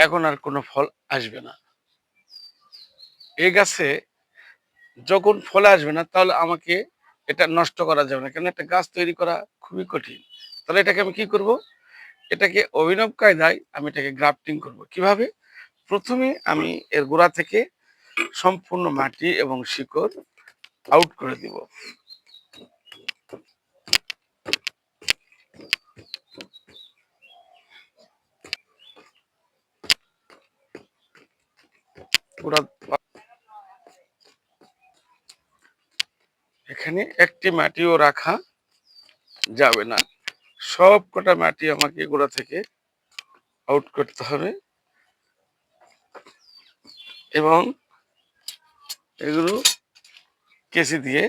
এখন আর কোনো ফল আসবে না। এই গাছে যখন ফলে আসবে না, তাহলে আমাকে এটা নষ্ট করা যাবে না। কেন একটা গাছ তৈরি করা খুবই কঠিন। তাহলে এটাকে আমি কি করব? এটাকে অভিনব কায়দায় আমি এটাকে গ্রাফটিং করব। কীভাবে? প্রথমে আমি এর গোড়া থেকে সম্পূর্ণ মাটি এবং শিকড় আউট করে দিব। গোড়া এখানে একটি মাটিও রাখা যাবে না। সব কটা মাটি আমাকে গোড়া থেকে আউট করতে হবে। এবং এগুলো কেসি দিয়ে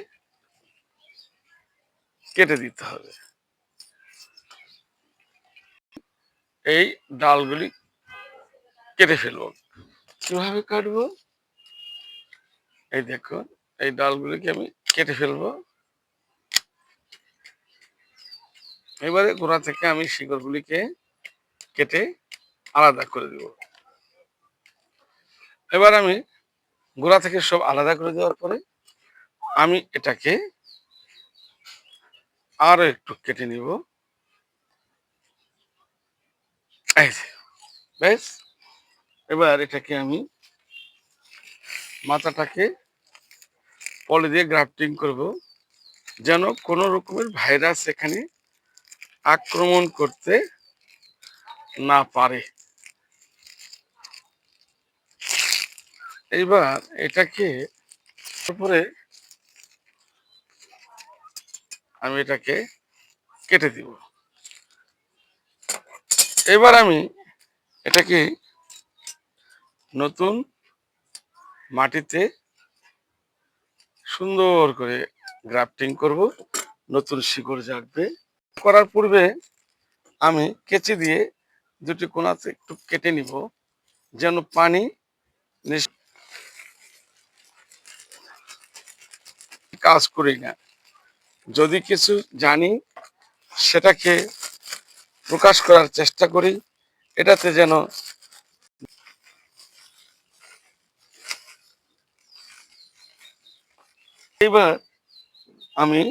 কেটে দিতে হবে। এই ডালগুলি কেটে ফেলব। কীভাবে কাটবো? এই দেখো এই ডালগুলিকে আমি কেটে ফেলব। এবারে গোড়া থেকে আমি শিকড়গুলিকে কেটে আলাদা করে দেব। এবার আমি গোড়া থেকে সব আলাদা করে দেওয়ার পরে আমি এটাকে আরও একটু কেটে নিব। বেশ? এবার এটাকে আমি মাথাটাকে পলি দিয়ে গ্রাফটিং করব, যেন কোনো রকমের ভাইরাস এখানে আক্রমণ করতে না পারে। এইবার এটাকে উপরে আমি এটাকে কেটে দিব। এবার আমি এটাকে নতুন মাটিতে সুন্দর করে গ্রাফটিং করব, নতুন শিকড় জাগবে। করার পূর্বে আমি কেচি দিয়ে দুটি কোনাতে একটু কেটে নিব, যেন পানি কাজ করি না। যদি কিছু জানি, সেটাকে প্রকাশ করার চেষ্টা করি, এটাতে যেন এবার আমি